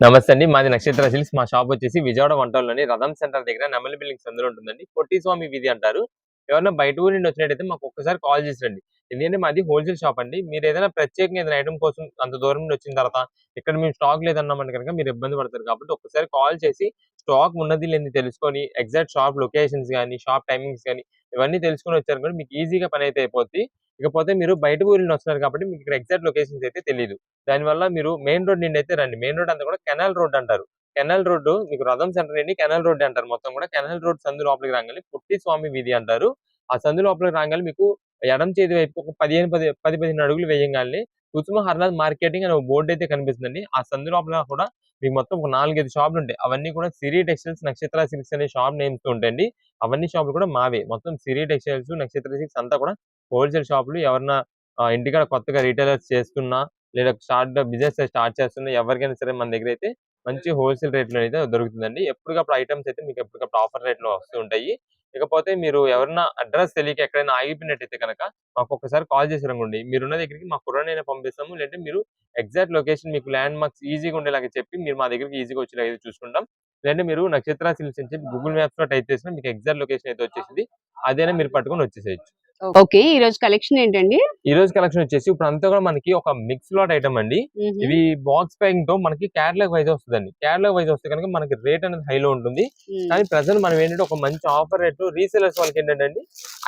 నమస్తే అండి. మాది నక్షత్ర సిల్స్ మా షాప్ వచ్చేసి విజయవాడ వంటల్లోని రథం సెంటర్ దగ్గర నెమలి బిల్డింగ్ సందులో ఉంటుందండి. పొట్టి స్వామి వీధి అంటారు. ఎవరైనా బయట ఊరి నుండి వచ్చినట్టయితే మాకు ఒక్కసారి కాల్ చేసి రండి. ఎందుకంటే మాది హోల్సేల్ షాప్ అండి. మీరు ఏదైనా ప్రత్యేకంగా ఏదైనా ఐటమ్ కోసం అంత దూరం నుండి వచ్చిన తర్వాత ఇక్కడ మేము స్టాక్ లేదన్నామంటే కనుక మీరు ఇబ్బంది పడతారు. కాబట్టి ఒక్కసారి కాల్ చేసి స్టాక్ ఉన్నది లేని తెలుసుకొని ఎగ్జాక్ట్ షాప్ లొకేషన్స్ కానీ షాప్ టైమింగ్స్ కానీ ఇవన్నీ తెలుసుకొని వచ్చారు కూడా మీకు ఈజీగా పని అయితే అయిపోద్ది. ఇకపోతే మీరు బయట ఊరి నుండి వస్తున్నారు కాబట్టి మీకు ఇక్కడ ఎగ్జాక్ట్ లొకేషన్స్ అయితే తెలియదు దానివల్ల మీరు మెయిన్ రోడ్ నుండి అయితే రండి. మెయిన్ రోడ్ అంతా కూడా కెనాల్ రోడ్ అంటారు. కెనాల్ రోడ్డు మీకు రథం సెంటర్ నుండి కెనాల్ రోడ్ అంటారు. మొత్తం కూడా కెనాల్ రోడ్ సందు లోపలికి రాగానే పుట్టి స్వామి వీధి అంటారు. ఆ సందు లోపలికి రాగానే మీకు ఎడం చేతి వైపు ఒక పదిహేను పది పది పదిహేను అడుగులు వేయగానే కుసుమ హర్నాథ్ మార్కెటింగ్ అనే బోర్డు అయితే కనిపిస్తుందండి. ఆ సందు లోపల కూడా మీకు మొత్తం ఒక నాలుగైదు షాపులు ఉంటాయి. అవన్నీ కూడా సిరి టెక్స్టైల్స్ నక్షత్ర సిల్క్స్ అనే షాప్ నేమ్స్ ఉంటాయండి. అవన్నీ షాపులు కూడా మావే. మొత్తం సిరి టెక్స్టైల్స్ నక్షత్ర సిల్క్స్ అంతా కూడా హోల్సేల్ షాపులు ఎవరన్నా ఇంటికాడ కొత్తగా రీటైలర్స్ చేస్తున్నా లేదా స్టార్ట్ బిజినెస్ స్టార్ట్ చేస్తున్నా ఎవరికైనా సరే మన దగ్గర అయితే మంచి హోల్సేల్ రేట్లో అయితే దొరుకుతుందండి. ఎప్పటికప్పుడు ఐటమ్స్ అయితే మీకు ఎప్పటికప్పుడు ఆఫర్ రేట్లో వస్తూ ఉంటాయి. ఇకపోతే మీరు ఎవరన్నా అడ్రస్ తెలియక ఎక్కడైనా ఆగిపోయినట్టయితే కనుక మాకు ఒకసారి కాల్ చేసి రండి మీరున్న దగ్గరికి మా కుర్రనైనా పంపిస్తాము. లేదంటే మీరు ఎగ్జాక్ట్ లొకేషన్ మీకు ల్యాండ్ మార్క్స్ ఈజీగా ఉండేలాగా చెప్పి మీరు మా దగ్గరికి ఈజీగా వచ్చేలాగా చూసుకుంటాం. లేదంటే మీరు నక్షత్ర సిల్స్ అని చెప్పి గూగుల్ మ్యాప్స్లో టైప్ చేసినా మీకు ఎగ్జాక్ట్ లొకేషన్ అయితే వచ్చేసింది. అదేనా మీరు పట్టుకొని వచ్చేసేయచ్చు. ఓకే ఈ రోజు కలెక్షన్ ఏంటండి ఈ రోజు కలెక్షన్ వచ్చేసి ఇప్పుడు అంతా కూడా మనకి ఒక మిక్స్ లాట్ ఐటమ్ అండి. ఇవి బాక్స్ ప్యాకింగ్తో మనకి క్యాటలాగ్ వైజ్ వస్తుందండి క్యాటలాగ్ వైజ్ వస్తే కనుక మనకి రేట్ అనేది హైలో ఉంటుంది. కానీ ప్రజెంట్ మనం ఏంటంటే ఒక మంచి ఆఫర్ రేట్ రీసేలర్స్ వాళ్ళకి ఏంటంటే అండి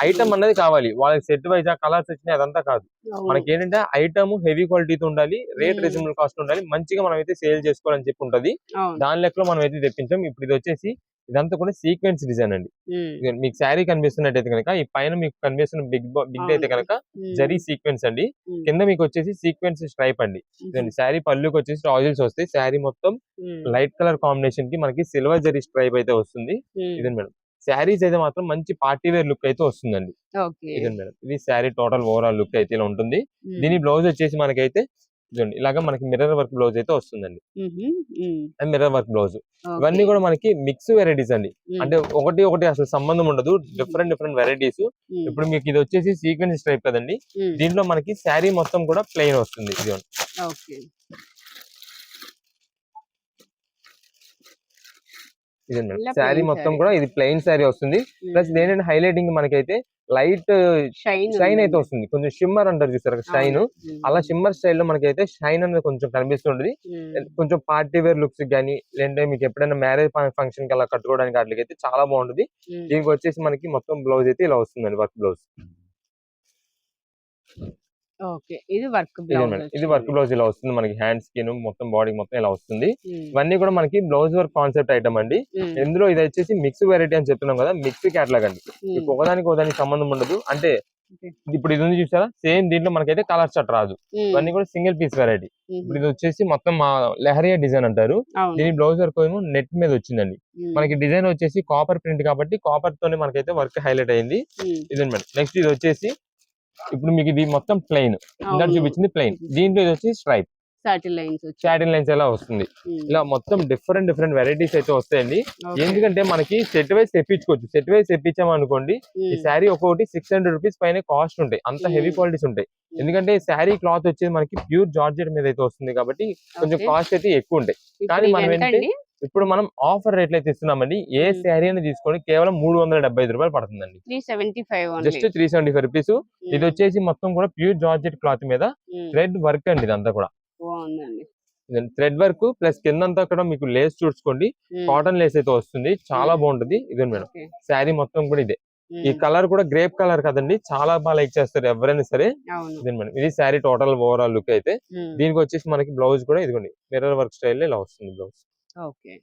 ఐటమ్ అన్నది కావాలి వాళ్ళకి సెట్ వైజ్ కలర్స్ వచ్చినాయి అదంతా కాదు. మనకి ఏంటంటే ఐటమ్ హెవీ క్వాలిటీతో ఉండాలి రేట్. రీజనబుల్ కాస్ట్ ఉండాలి మంచిగా మనం అయితే సేల్ చేసుకోవాలని చెప్పి ఉంటది. దాని లెక్కలో మనం అయితే తెప్పించాం ఇప్పుడు ఇది వచ్చేసి ఇదంతా కూడా సీక్వెన్స్ డిజైన్ అండి. ఇది మీకు శారీ కనిపిస్తున్నట్టయితే కనుక ఈ పైన మీకు కనిపిస్తున్న బిగ్ బిగ్ అయితే. కనుక. జరీ సీక్వెన్స్ అండి. కింద మీకు వచ్చేసి సీక్వెన్స్ స్ట్రైప్ అండి శారీ పళ్ళుకి వచ్చేసి టాజిల్స్ వస్తాయి శారీ మొత్తం. లైట్ కలర్ కాంబినేషన్కి మనకి సిల్వర్ జరీ స్ట్రైప్ అయితే వస్తుంది. ఇదండి మేడం శారీస్ అయితే మాత్రం మంచి పార్టీ వేర్ లుక్ అయితే వస్తుందండి ఇదండి మేడం ఇది శారీ టోటల్ ఓవరాల్ లుక్ అయితే ఇలా ఉంటుంది. దీని బ్లౌజ్ వచ్చేసి మనకైతే ఇదండి ఇలాగా మనకి మిర్రర్ వర్క్ బ్లౌజ్ అయితే వస్తుందండి. Mirror work blouse. ఇవన్నీ కూడా మనకి మిక్స్ వెరైటీస్ అండి. అంటే ఒకటి ఒకటి అసలు సంబంధం ఉండదు. Different different varieties. ఇప్పుడు మీకు ఇది వచ్చేసి సీక్వెన్స్ స్ట్రైప్ కదండి. దీంట్లో మనకి శారీ మొత్తం కూడా ప్లెయిన్ వస్తుంది. ఇది ఓకే ఇదండి మేడం ఇలా శారీ మొత్తం. కూడా ఇది ప్లెయిన్ శారీ వస్తుంది. ప్లస్ ఏంటంటే హైలైటింగ్ మనకైతే లైట్ షైన్ షైన్ అయితే వస్తుంది. కొంచెం షిమ్మర్ అంటారు చూసారు? షైన్ అలా షిమ్మర్ స్టైల్లో మనకి అయితే షైన్ అనేది కొంచెం కనిపిస్తుంటది. కొంచెం పార్టీ వేర్ లుక్స్ కానీ లేదంటే మీకు ఎప్పుడైనా మ్యారేజ్ ఫంక్షన్కి అలా కట్టుకోవడానికి వాటికి అయితే చాలా బాగుంటుంది. దీనికి వచ్చేసి మనకి మొత్తం బ్లౌజ్ అయితే ఇలా వస్తుందండి వర్క్ బ్లౌజ్ ఓకే. ఇది వర్క్ ఇదే మేడం. ఇది వర్క్ బ్లౌజ్ ఇలా వస్తుంది మనకి హ్యాండ్స్కి మొత్తం బాడీ మొత్తం ఇలా వస్తుంది. ఇవన్నీ కూడా మనకి బ్లౌజ్ వర్క్ కాన్సెప్ట్ ఐటమ్ అండి. ఇందులో ఇది వచ్చేసి మిక్స్ వెరైటీ అని చెప్తున్నాం కదా మిక్స్ క్యాటలాగ్ అండి. ఒకదానికి ఒకదానికి సంబంధం ఉండదు. అంటే. ఇప్పుడు ఇది ఉంది చూసారా? సేమ్ దీంట్లో మనకైతే కలర్ షర్ట్ రాదు. ఇవన్నీ కూడా సింగిల్ పీస్ వెరైటీ. ఇప్పుడు ఇది వచ్చేసి మొత్తం మా లెహరియా డిజైన్ అంటారు. దీని బ్లౌజ్ వర్క్ ఏమో నెట్ మీద వచ్చిందండి. మనకి డిజైన్ వచ్చేసి కాపర్ ప్రింట్ కాబట్టి కాపర్ తోనే మనకైతే వర్క్ హైలైట్ అయింది. ఇదండి మేడం? నెక్స్ట్ ఇది వచ్చేసి ఇప్పుడు మీకు ఇది మొత్తం ప్లెయిన్ ఇందాక చూపించింది ప్లెయిన్ దీంట్లో ఇది వచ్చి స్ట్రైప్ సాటిల్ లైన్స్ లైన్స్ ఎలా వస్తుంది? ఇలా మొత్తం డిఫరెంట్ డిఫరెంట్ వెరైటీస్ అయితే వస్తాయండి. ఎందుకంటే మనకి సెట్ వైజ్ తెప్పించుకోవచ్చు. సెట్ వైజ్ తెప్పించాం అనుకోండి ఈ శారీ ఒక్కొక్కటి సిక్స్ హండ్రెడ్ రూపీస్ పైన కాస్ట్ ఉంటాయి. అంత హెవీ. క్వాలిటీస్ ఉంటాయి. ఎందుకంటే శారీ క్లాత్ వచ్చేది మనకి ప్యూర్ జార్జెట్ మీద అయితే వస్తుంది కాబట్టి కొంచెం కాస్ట్ అయితే ఎక్కువ ఉంటాయి. కానీ మనం ఏంటంటే ఇప్పుడు మనం ఆఫర్ రేట్లు అయితే ఇస్తున్నామండి. ఏ. శారీ అని తీసుకోండి కేవలం మూడు వందల డెబ్బై ఐదు రూపాయలు పడుతుందండి. Three seventy five just three seventy five rupees. ఇది వచ్చేసి మొత్తం కూడా ప్యూర్ జార్జెట్ క్లాత్ మీద థ్రెడ్ వర్క్ అండి ఇదంతా కూడా. థ్రెడ్ వర్క్ ప్లస్ కిందంతా కూడా మీకు లేస్ చూసుకోండి. కాటన్ లేస్ అయితే వస్తుంది. చాలా. బాగుంటుంది. ఇదే మేడం. శారీ మొత్తం కూడా ఇదే. ఈ. కలర్ కూడా గ్రేప్ కలర్ కదండి. చాలా బాగా లైక్ చేస్తారు ఎవరైనా సరే. ఇదే మేడం. ఇది శారీ టోటల్ ఓవరాల్ లుక్ అయితే. దీనికి వచ్చేసి మనకి బ్లౌజ్ కూడా ఇదిగోండి. మిర్రర్ వర్క్ స్టైల్ ఇలా వస్తుంది బ్లౌజ్. ఓకే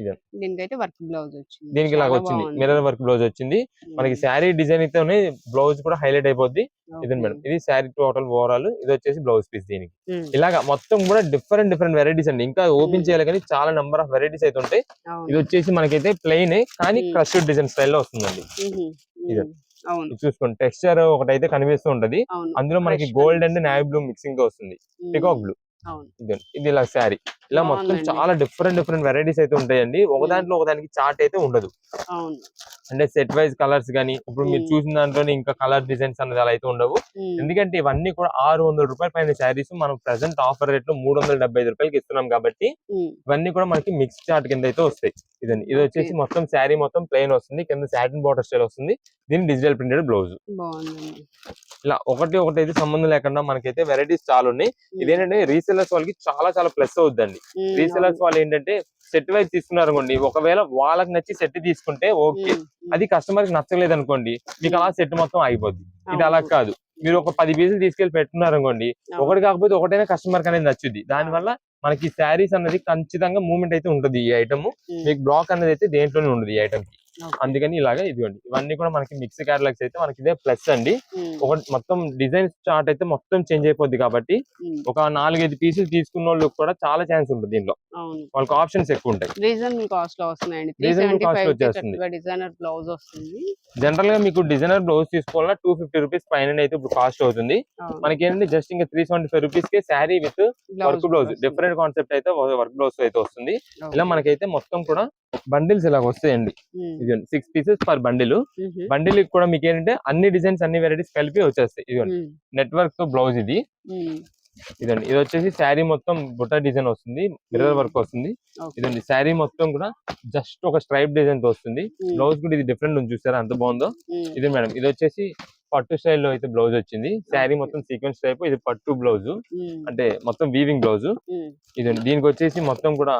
ఇదే. దీనికైతే వర్క్ బ్లౌజ్ వచ్చింది దీనికి చాలా వచ్చింది. మిర్రర్ వర్క్ బ్లౌజ్ వచ్చింది మనకి. శారీ డిజైన్ అయితేనే బ్లౌజ్ కూడా హైలైట్ అయిపోద్ది ఇదే. మేడం ఇది శారీ టోటల్ ఓవరాల్ ఇది వచ్చేసి బ్లౌజ్ పీస్ దీనికి. ఇలాగా మొత్తం కూడా డిఫరెంట్ డిఫరెంట్ వెరైటీస్ అండి ఇంకా ఓపెన్. చేయాలి కానీ చాలా నెంబర్ ఆఫ్ వెరైటీస్ అయితే ఉంటాయి. ఇది వచ్చేసి మనకైతే ప్లెయిన్ కానీ. క్రష్డ్ డిజైన్ స్టైల్లో వస్తుందండి మ్మ్. ఇదే. మ్మ్. అవును ఇది చూసుకోండి టెక్స్చర్ ఒకటైతే కనిపిస్తూ ఉంటది అందులో మనకి గోల్డ్ అండ్. నావీ బ్లూ మిక్సింగ్గా వస్తుంది. Peacock blue. ఇది ఇలా శారీ. ఇలా మొత్తం. చాలా డిఫరెంట్ డిఫరెంట్ వెరైటీస్ అయితే ఉంటాయండి. ఒక. దాంట్లో ఒక దానికి చార్ట్ అయితే ఉండదు. అంటే సెట్ వైజ్ కలర్స్ గానీ ఇప్పుడు మీరు. చూసిన దాంట్లోనే ఇంకా కలర్ డిజైన్స్ అన్నది అలా అయితే ఉండవు. ఎందుకంటే ఇవన్నీ కూడా ఆరు వందల రూపాయల పైన శారీస్ మనం ప్రెసెంట్ ఆఫర్ రేట్లో మూడు వందల డెబ్బై ఐదు రూపాయలకి ఇస్తున్నాం కాబట్టి ఇవన్నీ కూడా మనకి మిక్స్ చార్ట్ కింద అయితే వస్తాయి. ఇదండి. ఇది వచ్చేసి. మొత్తం శారీ మొత్తం ప్లెయిన్ వస్తుంది. కింద సాటిన్ బార్డర్ స్టైల్ వస్తుంది. దీని డిజిటల్ ప్రింటెడ్ బ్లౌజ్ ఇలా ఒకటి ఒకటి అయితే సంబంధం లేకుండా మనకైతే వెరైటీస్ చాలా ఉన్నాయి. ఇదేంటంటే రీసెలర్స్ వాళ్ళకి చాలా చాలా ప్లస్ అవుతుందండి ఉమ్, రీసెలర్స్ వాళ్ళు ఏంటంటే సెట్ వైజ్ తీసుకున్నారు అనుకోండి ఒకవేళ వాళ్ళకి నచ్చి సెట్ తీసుకుంటే ఓకే. అది కస్టమర్కి నచ్చలేదు అనుకోండి మీకు అలా సెట్ మొత్తం అయిపోద్ది ఇది అలా. కాదు. మీరు ఒక పది పీసులు తీసుకెళ్ళి పెట్టుకున్నారు అనుకోండి. ఒకటి కాకపోతే ఒకటైనా కస్టమర్ అనేది నచ్చుద్ది. దాని వల్ల మనకి శారీస్ అనేది ఖచ్చితంగా మూవ్మెంట్ అయితే ఉంటది ఈ ఐటమ్ మీకు బ్లాక్ అనేది అయితే దేంట్లోనే ఉండదు ఈ ఐటమ్కి. అందుకని ఇలాగా ఇదిగోండి. ఇవన్నీ కూడా మనకి మిక్స్ క్యాటలాగ్స్ అయితే మనకి ఇదే ప్లస్ అండి. ఒక మొత్తం డిజైన్ చార్ట్ అయితే మొత్తం చేంజ్ అయిపోద్ది కాబట్టి ఒక నాలుగైదు పీసులు తీసుకున్న వాళ్ళకి కూడా చాలా ఛాన్స్ ఉంటుంది అవును. వాళ్ళకి ఆప్షన్స్ ఎక్కువ ఉంటాయి. రీజనబుల్ కాస్ట్లో వస్తున్నాయండి. త్రీ Reasonable సెవెంటీ cost లో ఫైవ్ వచ్చేస్తుంది. చక్కగా డిజైనర్ బ్లౌజ్ వస్తుంది. జనరల్గా మీకు డిజైనర్ బ్లౌజ్ తీసుకోవాలన్నా టూ ఫిఫ్టీ రూపీస్ పైన అయితే ఇప్పుడు కాస్ట్ అవుతుంది. మనకి ఏంటంటే జస్ట్ ఇంకా త్రీ సెవెంటీ ఫైవ్ రూపీస్కి sari with work blouse. Different concept అయితే వర్క్ బ్లౌజ్ అయితే వస్తుంది. ఇలా మనకైతే మొత్తం కూడా బండిల్స్ ఇలా వస్తాయండి. ఉమ్, ఇది six pieces per bundle bundle కూడా మీకు ఏంటంటే అన్ని డిజైన్స్ అన్ని వెరైటీస్ కలిపి వచ్చేస్తాయి. ఇదిగోండి నెట్వర్క్తో బ్లౌజ్ ఇది. ఇదండి ఇది వచ్చేసి శారీ మొత్తం బుట్ట డిజైన్ వస్తుంది మిర్రర్ వర్క్ వస్తుంది. ఇదండి శారీ మొత్తం కూడా జస్ట్ ఒక స్ట్రైప్ డిజైన్తో వస్తుంది. బ్లౌజ్ కూడా ఇది డిఫరెంట్ ఉంది చూసారా? అంత బాగుందో? ఇది మేడం ఇది వచ్చేసి పట్టు స్టైల్లో అయితే బ్లౌజ్ వచ్చింది. శారీ. మొత్తం సీక్వెన్స్ టైప్ ఇది పట్టు బ్లౌజ్ అంటే మొత్తం వీవింగ్ బ్లౌజ్ ఉమ్, ఇది దీనికి వచ్చేసి మొత్తం కూడా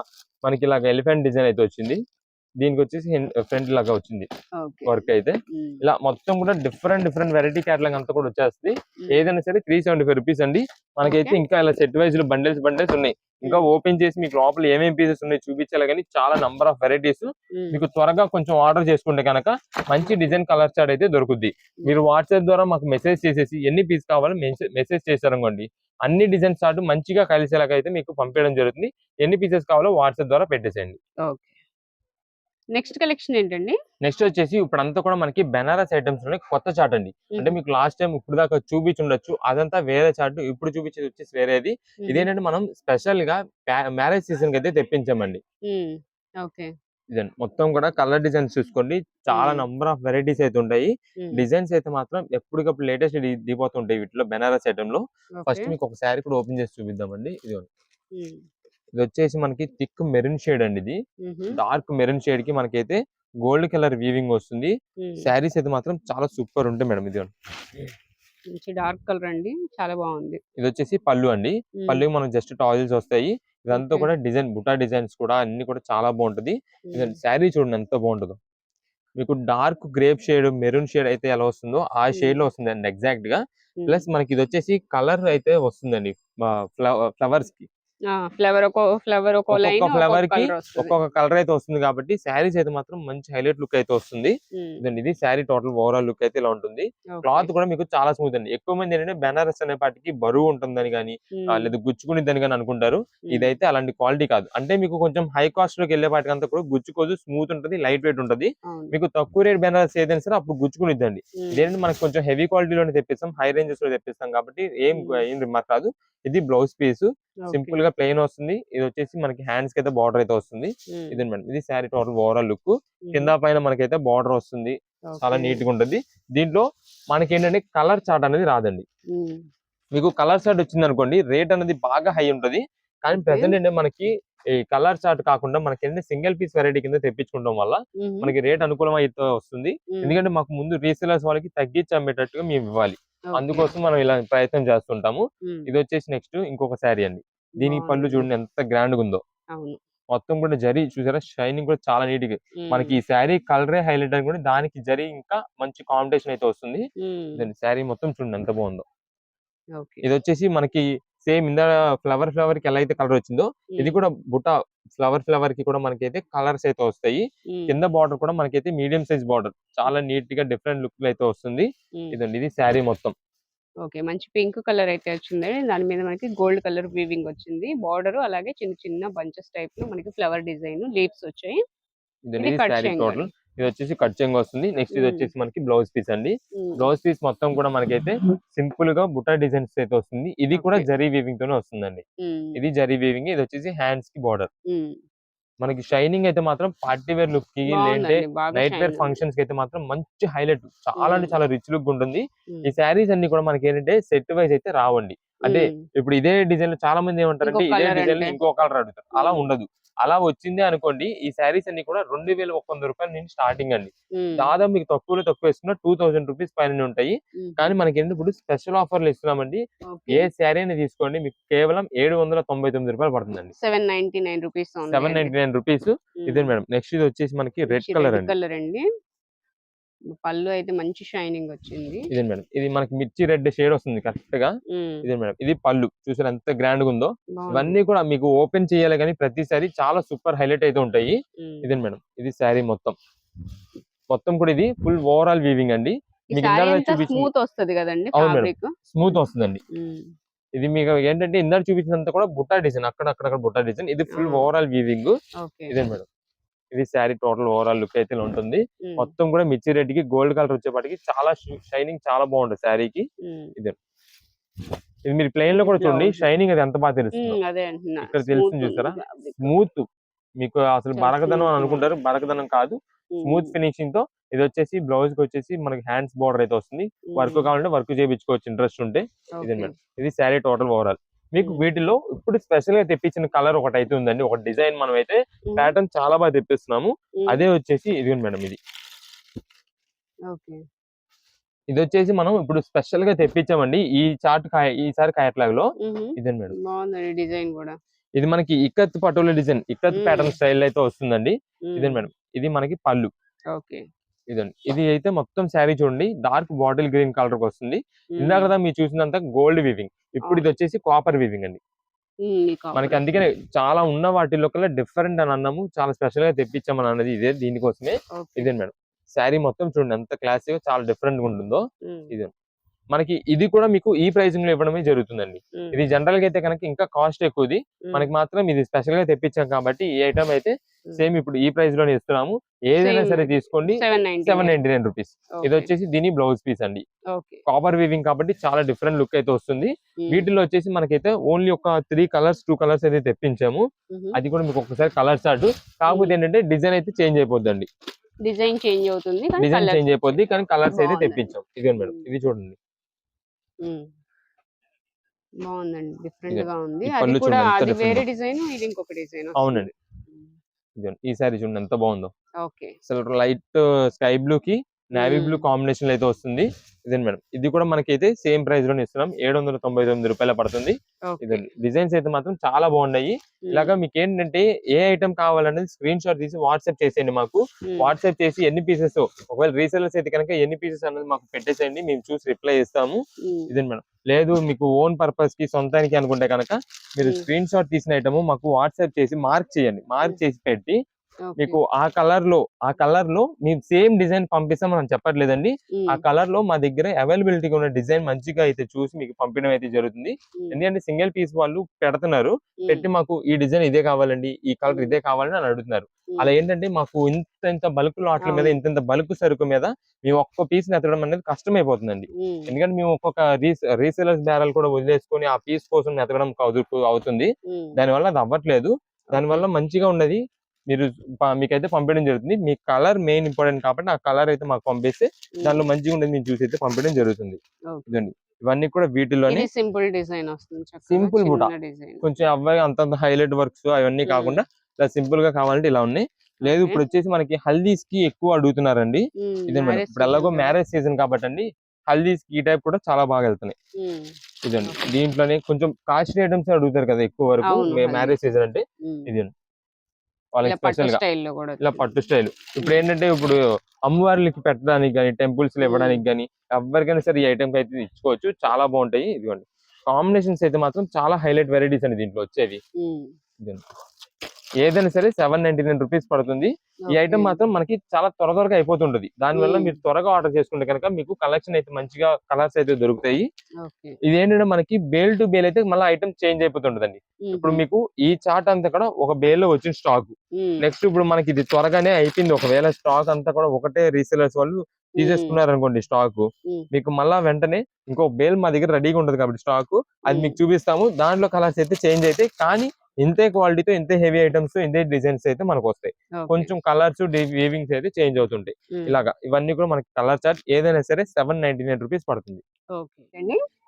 మనకి ఇలాగ ఎలిఫెంట్ డిజైన్ అయితే వచ్చింది. దీనికి వచ్చేసి ఫ్రంట్ లాగా వచ్చింది. వర్క్ అయితే. ఇలా మొత్తం కూడా డిఫరెంట్ డిఫరెంట్ వెరైటీ క్యాటలాగ్ అంతా కూడా వచ్చేస్తుంది ఏదైనా సరే త్రీ సెవెంటీ ఫైవ్ రూపీస్ అండి. మనకైతే. ఇంకా ఇలా సెట్ వైజ్లో బండిల్స్ బండిల్స్ ఉన్నాయి. ఇంకా ఓపెన్ చేసి మీకు లోపల ఏమేమి పీసెస్ ఉన్నాయి చూపించాలి కానీ చాలా నంబర్ ఆఫ్ వెరైటీస్ మీకు త్వరగా కొంచెం ఆర్డర్ చేసుకుంటే కనుక మంచి డిజైన్ కలర్ చార్ట్ అయితే దొరుకుద్ది. మీరు వాట్సాప్ ద్వారా మాకు మెసేజ్ చేసేసి ఎన్ని పీస్ కావాలో మెసేజ్ చేశారనుకోండి. అన్ని డిజైన్ చార్ట్ మంచిగా కలిసేలాగా అయితే మీకు పంపించడం జరుగుతుంది. ఎన్ని పీసెస్ కావాలో వాట్సాప్ ద్వారా పెట్టేసేయండి. ఓకే. నెక్స్ట్ కలెక్షన్ ఏంటండి? నెక్స్ట్ వచ్చేసి ఇప్పుడు అంతా కూడా మనకి బెనారస్ ఐటమ్స్లోనే కొత్త చార్ట్ అండి. అంటే మీకు లాస్ట్ టైం ఇప్పుడు దాకా చూపించుండొచ్చు. అదంతా వేరే చార్ట్ ఇప్పుడు చూపించేది వచ్చేసి వేరేది. ఇదేంటంటే మనం స్పెషల్గా మ్యారేజ్ సీజన్కి అయితే తెప్పించామండి. ఓకే. ఇదండి. మొత్తం కూడా కలర్ డిజైన్స్ చూసుకోండి. చాలా. నంబర్ ఆఫ్ వెరైటీస్ అయితే ఉంటాయి. డిజైన్స్ అయితే మాత్రం ఎప్పటికప్పుడు లేటెస్ట్ దిగిపోతుంటాయి వీటిలో బెనారస్ ఐటమ్లో ఫస్ట్ మీకు ఒక శారీ కూడా ఓపెన్ చేసి చూపిద్దామండి. ఇది ఇది వచ్చేసి మనకి థిక్ మెరూన్ షేడ్ అండి ఇది. డార్క్ మెరూన్ షేడ్కి మనకైతే గోల్డ్ కలర్ వీవింగ్ వస్తుంది. శారీస్ అయితే మాత్రం చాలా సూపర్ ఉంటాయి మేడం ఇది. మంచి డార్క్ కలర్ అండి. చాలా బాగుంది. ఇది వచ్చేసి పళ్ళు అండి. పళ్ళు మనకు జస్ట్ టాయిల్స్ వస్తాయి. ఇదంతా. కూడా డిజైన్ బుటా డిజైన్స్ కూడా అన్ని కూడా చాలా బాగుంటది. శారీ చూడండి ఎంత బాగుంటుందో. మీకు dark grape shade maroon shade అయితే ఎలా వస్తుందో ఆ. షేడ్లో వస్తుంది అండి ఎగ్జాక్ట్గా ప్లస్ మనకి ఇది వచ్చేసి కలర్ అయితే వస్తుందండి. ఫ్లవర్స్కి ఫ్లవర్ ఒక ఫ్లవర్ ఒక లైన్ ఫ్లవర్కి ఒక్కొక్క కలర్ అయితే వస్తుంది కాబట్టి శారీస్ అయితే మాత్రం మంచి హైలైట్ లుక్ అయితే వస్తుంది. ఇది శారీ టోటల్ ఓవరాల్ లుక్ అయితే ఇలా ఉంటుంది. క్లాత్ కూడా మీకు చాలా స్మూత్ అండి. ఎక్కువ మంది ఏంటంటే బెనారస్ అనే పాటికి బరువు ఉంటుందని కానీ లేదా గుచ్చుకునిద్దని కానీ అనుకుంటారు. ఇదైతే అలాంటి క్వాలిటీ కాదు. అంటే మీకు కొంచెం హై కాస్ట్లోకి వెళ్ళే పాటికంతా కూడా గుచ్చుకోదు స్మూత్ ఉంటుంది లైట్ వెయిట్ ఉంటుంది. మీకు తక్కువ రేట్ బెనారస్ ఏదైనా సరే అప్పుడు గుచ్చుకునిద్దండి. ఇదేంటి మనకు కొంచెం హెవీ క్వాలిటీలోనే తెప్పిస్తాం హై రేంజెస్లో తెప్పిస్తాం కాబట్టి ఏం. ఏం రిమార్క్ రాదు. ఇది బ్లౌజ్ పీస్. సింపుల్గా ప్లెయిన్ వస్తుంది. ఇది వచ్చేసి మనకి హ్యాండ్స్కి అయితే బార్డర్ అయితే వస్తుంది. ఇది మేడం ఇది శారీ టోటల్ ఓవరాల్ లుక్. కింద పైన మనకైతే బార్డర్ వస్తుంది. చాలా. నీట్గా ఉంటుంది. దీంట్లో మనకి ఏంటంటే కలర్ చార్ట్ అనేది రాదండి. మీకు కలర్ చార్ట్ వచ్చింది అనుకోండి రేట్ అనేది బాగా హై ఉంటది. కానీ. ప్రెసెంట్ ఏంటంటే మనకి ఈ కలర్ చార్ట్ కాకుండా మనకి ఏంటంటే సింగిల్ పీస్ వెరైటీ కింద తెప్పించుకోవడం వల్ల మనకి రేట్ అనుకూలం అయితే వస్తుంది. ఎందుకంటే మాకు ముందు రీసేలర్స్ వాళ్ళకి తగ్గించి అమ్మేటట్టుగా మేము ఇవ్వాలి. అందుకోసం మనం ఇలా ప్రయత్నం చేస్తుంటాము. ఇది వచ్చేసి నెక్స్ట్ ఇంకొక శారీ అండి. దీనికి పళ్ళు. చూడండి ఎంత గ్రాండ్గా ఉందో మొత్తం కూడా జరీ చూసారా? షైనింగ్ కూడా చాలా నీట్గా మనకి ఈ శారీ కలరే హైలైట్ అని కూడా దానికి జరీ ఇంకా మంచి కాంబినేషన్ అయితే వస్తుంది. శారీ మొత్తం చూడండి ఎంత బాగుందో. ఇది వచ్చేసి మనకి సేమ్ ఇందా ఫ్లవర్ ఫ్లవర్కి ఎలా అయితే కలర్ వచ్చిందో ఇది కూడా బుట్ట ఫ్లవర్ ఫ్లవర్కి కూడా మనకైతే కలర్స్ అయితే వస్తాయి. కింద బార్డర్ కూడా మనకైతే మీడియం సైజ్ బార్డర్. చాలా నీట్గా డిఫరెంట్ లుక్ అయితే వస్తుంది. ఇదండి ఇది శారీ మొత్తం. ఓకే మంచి పింక్ కలర్ అయితే వచ్చింది దాని మీద మనకి గోల్డ్ కలర్ వీవింగ్ వచ్చింది. బార్డర్ అలాగే చిన్న చిన్న బంచెస్ టైప్లో మనకి ఫ్లవర్ డిజైన్ లీవ్స్ వచ్చాయి. ఇది వచ్చేసి కట్ చెంగ్ వస్తుంది. నెక్స్ట్ ఇది. వచ్చేసి మనకి బ్లౌజ్ పీస్ అండి. బ్లౌజ్ పీస్ మొత్తం కూడా మనకైతే సింపుల్గా బుట్ట డిజైన్స్ అయితే వస్తుంది. ఇది కూడా. జరీ వీవింగ్ తోనే వస్తుందండి. ఇది జరీ వీవింగ్ ఇది వచ్చేసి హ్యాండ్స్కి బార్డర్. మనకి షైనింగ్ అయితే మాత్రం పార్టీ వేర్ లుక్కి లేదంటే నైట్ వేర్ ఫంక్షన్స్కి అయితే మాత్రం మంచి హైలైట్ చాలా అంటే. చాలా రిచ్ లుక్ ఉంటుంది. ఈ శారీస్ అన్ని కూడా మనకి ఏంటంటే సెట్ వైజ్ అయితే రావండి. అంటే ఇప్పుడు ఇదే డిజైన్లో చాలా మంది ఏమంటారంటే ఇదే డిజైన్ అంటే. ఇంకో కలర్ అడుగుతారు. అలా. ఉండదు. అలా వచ్చింది అనుకోండి ఈ శారీస్ అన్ని కూడా రెండు వేల ఒక వంద రూపాయల నుంచి స్టార్టింగ్ అండి. దాదాపు మీకు తక్కువలో తక్కువ వేసుకున్న టూ థౌసండ్ రూపీస్ పైన ఉంటాయి. కానీ మనకి ఇప్పుడు స్పెషల్ ఆఫర్లు ఇస్తున్నామండి. ఏ శారీ అయినా తీసుకోండి మీకు కేవలం ఏడు వందల తొంభై తొమ్మిది రూపాయలు పడుతుందండి. Seven ninety nine rupees seven ninety nine rupees ఇదే మేడం. నెక్స్ట్ ఇది వచ్చేసి మనకి రెడ్ కలర్ అండి. పళ్ళు అయితే మంచి షైనింగ్ వచ్చింది. ఇదే మేడం? ఇది మనకి మిర్చి రెడ్ షేడ్ వస్తుంది కరెక్ట్గా ఇదే మేడం? ఇది పళ్ళు. చూసారు ఎంత గ్రాండ్గా ఉందో. ఇవన్నీ కూడా మీకు ఓపెన్ చేయాలి కానీ ప్రతిసారి చాలా సూపర్ హైలైట్ అయితే ఉంటాయి. ఇదే మేడం? ఇది శారీ మొత్తం. మొత్తం కూడా ఇది ఫుల్ ఓవరాల్ వీవింగ్ అండి. స్మూత్ వస్తది కదండి స్మూత్ వస్తుందండి. ఇది మీకు ఏంటంటే ఇందాక చూపించినంత కూడా బుట్టా డిజైన్ అక్కడ అక్కడ బుట్టా డిజైన్. ఇది ఫుల్. Overall weaving. ఇదే మేడం? ఇది శారీ టోటల్ ఓవరాల్ లుక్ అయితే ఉంటుంది. మొత్తం కూడా మిర్చి రెడ్కి గోల్డ్ కలర్ వచ్చేపాటికి చాలా షైనింగ్ చాలా బాగుంటుంది శారీకి. ఇది. మీరు ప్లెయిన్లో కూడా చూడండి. షైనింగ్ అది ఎంత బాగా తెలుస్తుంది. ఇక్కడ తెలుస్తుంది చూసారా? స్మూత్. మీకు అసలు బరకదనం అని. అనుకుంటారు బరకదనం కాదు. స్మూత్ ఫినిషింగ్తో ఇది వచ్చేసి బ్లౌజ్కి వచ్చేసి మనకి హ్యాండ్స్ బార్డర్ అయితే వస్తుంది. వర్క్ కావాలంటే వర్క్ చేయించుకోవచ్చు ఇంట్రెస్ట్ ఉంటే. ఇదే ఇది శారీ టోటల్ ఓవరాల్. మీకు. వీటిలో ఇప్పుడు స్పెషల్గా తెప్పించిన కలర్ ఒకటి అయితే ఉందండి. ఒక డిజైన్ మనం అయితే ప్యాటర్న్ చాలా బాగా తెప్పిస్తున్నాము. అదే వచ్చేసి ఇది మేడం ఇది. ఇది వచ్చేసి మనం ఇప్పుడు స్పెషల్గా తెప్పించామండి. ఈ చార్ట్ కాయ ఈసారి కాయట్లాగ్లో ఉహు, ఇదే మేడం. బాగుందండి డిజైన్ కూడా. ఇది మనకి ikat patola design. Ikat. Pattern style అయితే వస్తుందండి. ఇదే మేడం. ఇది మనకి పళ్ళు. ఓకే. ఇదండి. ఇది అయితే మొత్తం శారీ చూడండి. డార్క్ బాటిల్ గ్రీన్ కలర్కి వస్తుంది. ఇందాక మీరు చూసినంత గోల్డ్ వివింగ్. ఇప్పుడు ఇది వచ్చేసి కాపర్ వివింగ్ అండి. మనకి అందుకనే చాలా ఉన్న వాటిలో కల్లా డిఫరెంట్ అని అన్నాము. చాలా స్పెషల్గా తెప్పించామని అన్నది ఇదే దీనికోసమే. ఇదే మేడం. శారీ మొత్తం చూడండి ఎంత క్లాసిక్ చాలా డిఫరెంట్గా ఉంటుందో ఇది మనకి ఇది కూడా మీకు ఈ ప్రైసింగ్లో ఇవ్వడమే జరుగుతుందండి. ఇది జనరల్గా అయితే కనుక ఇంకా కాస్ట్ ఎక్కువది. మనకి మాత్రం ఇది స్పెషల్గా తెప్పించాం కాబట్టి ఈ ఐటమ్ అయితే సేమ్ ఇప్పుడు ఈ ప్రైస్లోనే ఇస్తున్నాము. ఏదైనా సరే తీసుకోండి. 799. సెవెన్ నైన్టీ నైన్ రూపీస్ ఇది వచ్చేసి దీని బ్లౌజ్ పీస్ అండి. కాపర్ వీవింగ్ కాబట్టి చాలా డిఫరెంట్ లుక్ అయితే వస్తుంది. వీటిలో వచ్చేసి మనకైతే ఓన్లీ ఒక త్రీ కలర్స్ టూ కలర్స్ అయితే తెప్పించాము. అది కూడా మీకు ఒకసారి కలర్ చార్ట్ కాకపోతే ఏంటంటే డిజైన్ అయితే చేంజ్ అయిపోద్దండి. డిజైన్ చేంజ్ అవుతుంది కానీ డిజైన్ చేంజ్ అయిపోద్ది కానీ కలర్స్ అయితే. తెప్పించాం. ఇదే మేడం. ఇది చూడండి. బాగుందండి డిఫరెంట్. గా ఉంది అది కూడా అది వేరే. డిజైన్ ఇది ఇంకొక డిజైన్ అవునండి. ఈ సారీ చూడండి ఎంత బాగుందో ఓకే అసలు లైట్ స్కై బ్లూ కి నావీ బ్లూ. కాంబినేషన్ అయితే వస్తుంది. ఇదే మేడం. ఇది కూడా మనకైతే సేమ్ ప్రైస్లోనే ఇస్తున్నాం. ఏడు వందల తొంభై తొమ్మిది రూపాయలు పడుతుంది. ఇదండి. డిజైన్స్ అయితే మాత్రం చాలా బాగున్నాయి. ఇలాగా మీకు ఏంటంటే ఏ ఐటమ్ కావాలనేది స్క్రీన్ షాట్ తీసి వాట్సాప్ చేసేయండి మాకు. వాట్సాప్ చేసి ఎన్ని పీసెస్ ఒకవేళ రీసెలర్స్ అయితే కనుక ఎన్ని పీసెస్ అనేది మాకు పెట్టేసేయండి. మేము చూసి రిప్లై ఇస్తాము ఇదే మేడం. లేదు మీకు ఓన్ పర్పస్కి సొంతానికి అనుకుంటే కనుక మీరు. స్క్రీన్ షాట్ తీసిన ఐటమ్ మాకు వాట్సాప్ చేసి మార్క్ చేయండి. మార్క్. చేసి పెట్టి మీకు ఆ కలర్లో ఆ కలర్లో మీరు సేమ్ డిజైన్ పంపిస్తాం మనం చెప్పట్లేదండి. ఆ కలర్లో మా దగ్గర అవైలబిలిటీగా ఉన్న డిజైన్ మంచిగా అయితే చూసి మీకు పంపించడం అయితే జరుగుతుంది. ఎందుకంటే సింగిల్ పీస్ వాళ్ళు పెడుతున్నారు. పెట్టి మాకు ఈ డిజైన్ ఇదే కావాలండి ఈ కలర్ మ్మ్. ఇదే కావాలని అని అడుగుతున్నారు. అలా ఏంటంటే మాకు ఇంత ఇంత బల్క్ లాట్ల మీద. ఇంత ఇంత బల్క్ సరుకు మీద మేము ఒక్క పీస్ నెత్తడం అనేది కష్టమైపోతుందండి. ఎందుకంటే మేము ఒక్కొక్క రీస్ రీసేలర్స్ బేరాలు కూడా వదిలేసుకొని ఆ పీస్ కోసం నెతకడం కౌదు- అవుతుంది. దానివల్ల అది అవ్వట్లేదు. దానివల్ల మంచిగా ఉన్నది. మీరు మీకైతే పంపించడం జరుగుతుంది. మీ కలర్ మెయిన్ ఇంపార్టెంట్ కాబట్టి ఆ కలర్ అయితే మాకు పంపిస్తే దానిలో మంచిగా ఉండేది మీరు చూసి అయితే పంపించడం జరుగుతుంది. ఇదండి. ఇవన్నీ కూడా వీటిలోనే సింపుల్ డిజైన్ వస్తుంది. చిన్న డిజైన్. కొంచెం అబ్బాయి అంతంత హైలైట్ వర్క్స్ అవన్నీ. కాకుండా ఇలా సింపుల్గా కావాలంటే ఇలా ఉన్నాయి. లేదు. ఇప్పుడు వచ్చేసి మనకి హల్దీస్కి ఎక్కువ అడుగుతున్నారండి. ఇదే మేడం. ఇప్పుడు ఎలాగో మ్యారేజ్ సీజన్ కాబట్టి అండి హల్దీస్కి ఈ టైప్ కూడా చాలా బాగా వెళ్తున్నాయి. ఇదండి. దీంట్లోనే కొంచెం కాస్ట్లీ ఐటమ్స్ అడుగుతారు కదా ఎక్కువ వరకు మ్యారేజ్ సీజన్ అంటే. ఇది వాళ్ళకి స్పెషల్గా. ఇలా పట్టు స్టైల్. ఇప్పుడు ఏంటంటే ఇప్పుడు అమ్మవార్లకి పెట్టడానికి కానీ టెంపుల్స్లో ఇవ్వడానికి కానీ ఎవరికైనా సరే ఈ ఐటమ్ అయితే ఇచ్చుకోవచ్చు చాలా బాగుంటాయి. ఇదిగోండి. కాంబినేషన్స్ అయితే మాత్రం చాలా హైలైట్ వెరైటీస్ అండి దీంట్లో వచ్చేవి. ఏదైనా సరే సెవెన్ నైన్టీ నైన్ రూపీస్ పడుతుంది. ఈ ఐటమ్ మాత్రం మనకి చాలా త్వర త్వరగా అయిపోతుంటది. దానివల్ల. మీరు త్వరగా ఆర్డర్ చేసుకుంటే కనుక మీకు కలెక్షన్ అయితే మంచిగా కలర్స్ అయితే దొరుకుతాయి. ఇది ఏంటంటే మనకి బేల్ టు బేల్ అయితే మళ్ళీ ఐటమ్ చేంజ్ అయిపోతుంటదండి. ఇప్పుడు మీకు ఈ చార్ట్ అంతా కూడా ఒక బేల్లో వచ్చిన స్టాక్. నెక్స్ట్ ఇప్పుడు మనకి ఇది త్వరగానే అయిపోయింది. ఒకవేళ స్టాక్ అంతా కూడా ఒకటే రీసెలర్స్ వాళ్ళు తీసేసుకున్నారు అనుకోండి స్టాక్. మీకు మళ్ళా వెంటనే ఇంకో బేల్ మా దగ్గర రెడీగా ఉంటది కాబట్టి స్టాక్. అది. మీకు చూపిస్తాము. దాంట్లో కలర్స్ అయితే చేంజ్ అయితే కానీ ఇంతే క్వాలిటీతో ఇంతే హెవీ ఐటమ్స్ ఇంతే డిజైన్స్ అయితే మనకు వస్తాయి కొంచెం కలర్స్ వీవింగ్స్ అయితే చేంజ్ అవుతుంటాయి. ఇలాగా ఇవన్నీ కూడా మనకి కలర్ చార్ట్ ఏదైనా సరే సెవెన్ నైన్టీ నైన్ రూపీస్ పడుతుంది.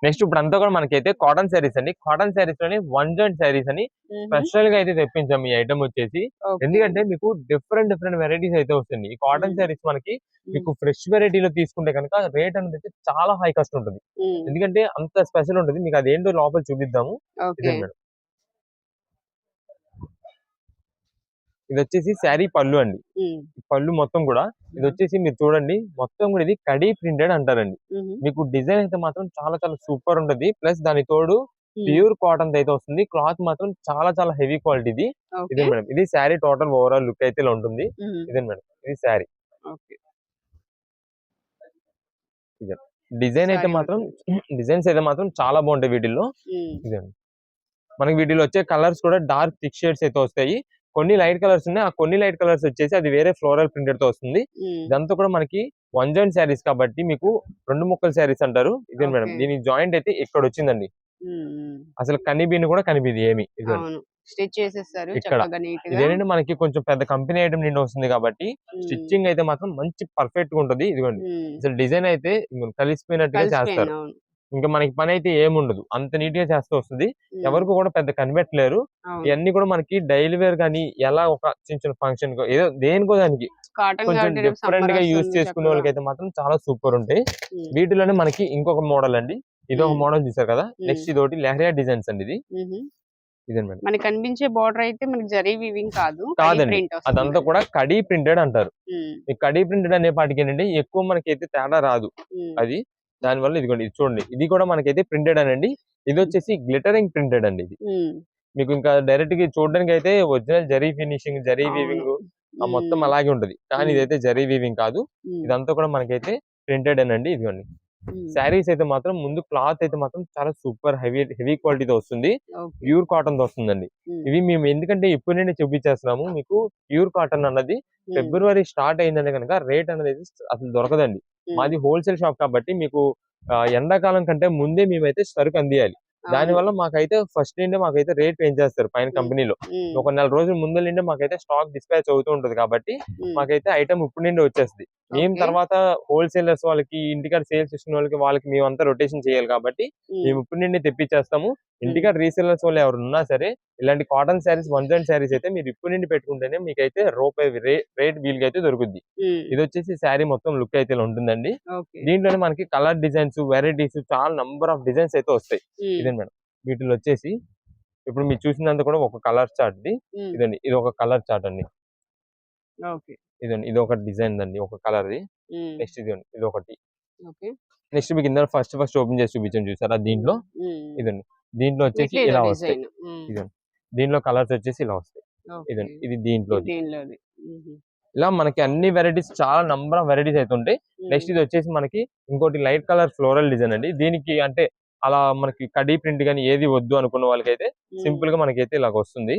నెక్స్ట్ ఇప్పుడు అంతా కూడా మనకైతే కాటన్ శారీస్ అండి. కాటన్ శారీస్లోనే వన్ జాయింట్ శారీస్ అని స్పెషల్గా అయితే తెప్పించాం ఈ ఐటమ్ వచ్చేసి. ఎందుకంటే మీకు డిఫరెంట్ డిఫరెంట్ వెరైటీస్ అయితే వస్తుంది ఈ కాటన్. శారీస్ మనకి మీకు ఫ్రెష్ వెరైటీలో తీసుకుంటే కనుక రేట్ అనేది అయితే చాలా హై కాస్ట్ ఉంటుంది. ఎందుకంటే అంత స్పెషల్ ఉంటుంది. మీకు అదేంటో లోపల చూపిద్దాము. మేడం. ఇది వచ్చేసి శారీ పళ్ళు అండి. పళ్ళు మొత్తం కూడా ఇది వచ్చేసి మీరు చూడండి మొత్తం కూడా ఇది కడీ ప్రింటెడ్ అంటారండి. మీకు డిజైన్ అయితే మాత్రం చాలా చాలా సూపర్ ఉంటది. ప్లస్ దాని తోడు ప్యూర్ కాటన్ అయితే వస్తుంది. క్లాత్ మాత్రం చాలా చాలా హెవీ క్వాలిటీది ఇదే. మేడం. ఇది శారీ టోటల్ ఓవరాల్ లుక్ అయితే ఇలా ఉంటుంది. ఇదే మేడం. ఇది శారీ. డిజైన్ అయితే మాత్రం డిజైన్స్ అయితే మాత్రం చాలా బాగుంటాయి వీటిల్లో. ఇదండి మనకి వీటిలో వచ్చే కలర్స్ కూడా డార్క్ థిక్ షేడ్స్ అయితే వస్తాయి. కొన్ని లైట్ కలర్స్ ఉన్నాయి. ఆ కొన్ని లైట్ కలర్స్ వచ్చేసి అది వేరే ఫ్లోరల్ ప్రింటెడ్తో వస్తుంది. ఇదంతా కూడా మనకి వన్ జాయింట్ శారీస్ కాబట్టి మీకు రెండు ముక్కల శారీస్ అంటారు. ఇదే మేడం. దీని జాయింట్ అయితే ఇక్కడ వచ్చిందండి. అసలు కనిబిని కూడా కనిపిది ఏమి. ఇది అవును. స్టిచ్ చేసేస్తారు ఇక్కడ. ఇదేంటంటే మనకి కొంచెం పెద్ద కంపెనీ ఐటమ్ నిండి వస్తుంది కాబట్టి స్టిచ్చింగ్ అయితే మాత్రం మంచి పర్ఫెక్ట్గా ఉంటది. ఇదిగోండి. అసలు డిజైన్ అయితే కలిసిపోయినట్టుగా చేస్తారు. ఇంకా మనకి పని అయితే ఏముండదు. అంత నీట్గా చేస్తూ వస్తుంది. ఎవరికి కూడా పెద్ద కనిపెట్టలేరు. ఇవన్నీ కూడా మనకి డైలీ వేర్ కానీ ఎలా ఒక చిన్న చిన్న ఫంక్షన్ ఏదో దేనికో దానికి కొంచెం డిఫరెంట్గా యూజ్ చేసుకునే వాళ్ళకి అయితే మాత్రం చాలా సూపర్ ఉంటాయి. వీటిలోనే మనకి ఇంకొక మోడల్ అండి. ఇది ఒక. మోడల్ చూసారు కదా. నెక్స్ట్ ఇది ఒకటి లెహరియా డిజైన్స్ అండి ఇది. మనకి కనిపించే బార్డర్ అయితే మనకి జరీ వీవింగ్ కాదు కాదండి. అదంతా కూడా కడీ ప్రింటెడ్ అంటారు. ఈ కడీ ప్రింటెడ్ అనే పాటికి ఏంటంటే ఎక్కువ మనకి అయితే తేడా రాదు. అది దానివల్ల ఇదిగోండి ఇది చూడండి. ఇది కూడా మనకైతే ప్రింటెడ్ అనండి. ఇది వచ్చేసి గ్లిటరింగ్ ప్రింటెడ్ అండి ఇది. మీకు ఇంకా డైరెక్ట్గా చూడడానికి అయితే original zari finishing zari. Weaving ఆ మొత్తం అలాగే ఉంటది. కానీ. ఇదైతే జరీ వీవింగ్ కాదు. ఇదంతా కూడా మనకైతే ప్రింటెడ్ అనండి. ఇదిగోండి. శారీస్ అయితే మాత్రం ముందు క్లాత్ అయితే మాత్రం చాలా సూపర్ హెవీ హెవీ క్వాలిటీతో వస్తుంది. ప్యూర్ కాటన్తో వస్తుందండి ఇవి మేము ఎందుకంటే ఇప్పుడు నుండి చూపించేస్తున్నాము. మీకు ప్యూర్ కాటన్ అన్నది ఫిబ్రవరి స్టార్ట్ అయిందంటే కనుక రేట్ అనేది అసలు దొరకదండి. మాది హోల్సేల్ షాప్ కాబట్టి మీకు ఎండాకాలం కంటే ముందే మేమైతే సరుకు అందియాలి. దాని వల్ల మాకైతే ఫస్ట్ నుండే మాకైతే రేట్ పెంచేస్తారు పైన. కంపెనీలో. ఒక నెల రోజుల ముందు నుండే మాకైతే స్టాక్ డిస్పాచ్ అవుతూ ఉంటది కాబట్టి మాకైతే ఐటమ్ ఇప్పుడు నుండి వచ్చేస్తుంది. మేము. తర్వాత హోల్సేలర్స్ వాళ్ళకి ఇంటికాడ సేల్స్ ఇస్తున్న వాళ్ళకి వాళ్ళకి మేము అంతా రొటేషన్ చేయాలి కాబట్టి మేము ఇప్పుడు నుండి తెప్పించేస్తాము. ఇంటికాడ రీసేలర్స్ వాళ్ళు ఎవరు ఉన్నా సరే ఇలాంటి cotton saris one joint saris అయితే మీరు ఇప్పుడు నుండి పెట్టుకుంటేనే మీకైతే రూపాయి రేట్ వీలుగా అయితే దొరుకుద్ది. ఇది వచ్చేసి శారీ మొత్తం లుక్ అయితే ఉంటుందండి. దీంట్లోనే మనకి కలర్ డిజైన్స్ వెరైటీస్ చాలా నంబర్ ఆఫ్ డిజైన్స్ అయితే వస్తాయి. ఇదే మేడం. వీటిలో వచ్చేసి ఇప్పుడు మీరు చూసినంత కూడా ఒక కలర్ చార్ట్ ది ఇదండి. ఇది ఒక కలర్ చార్ట్ అండి. ఇదండి. ఇది ఒక డిజైన్ అండి. ఒక కలర్ ది నెక్స్ట్ ఇది ఇది ఒకటి నెక్స్ట్ మీకు ఇందులో ఫస్ట్ ఫస్ట్ ఓపెన్ చేసి చూపించాను చూసారా? దీంట్లో ఇదండి. దీంట్లో వచ్చేసి ఇలా వస్తాయి. ఇదండి. దీంట్లో కలర్స్ వచ్చేసి ఇలా వస్తాయి. ఇదండి. ఇది దీంట్లో ఇలా మనకి అన్ని వెరైటీస్ చాలా నంబర్ ఆఫ్ వెరైటీస్ అయితే ఉంటాయి. నెక్స్ట్ ఇది వచ్చేసి మనకి ఇంకోటి లైట్ కలర్ ఫ్లోరల్ డిజైన్ అండి. దీనికి అంటే అలా మనకి కడీ ప్రింట్ కానీ ఏది వద్దు అనుకున్న వాళ్ళకైతే సింపుల్గా మనకైతే ఇలాగ వస్తుంది.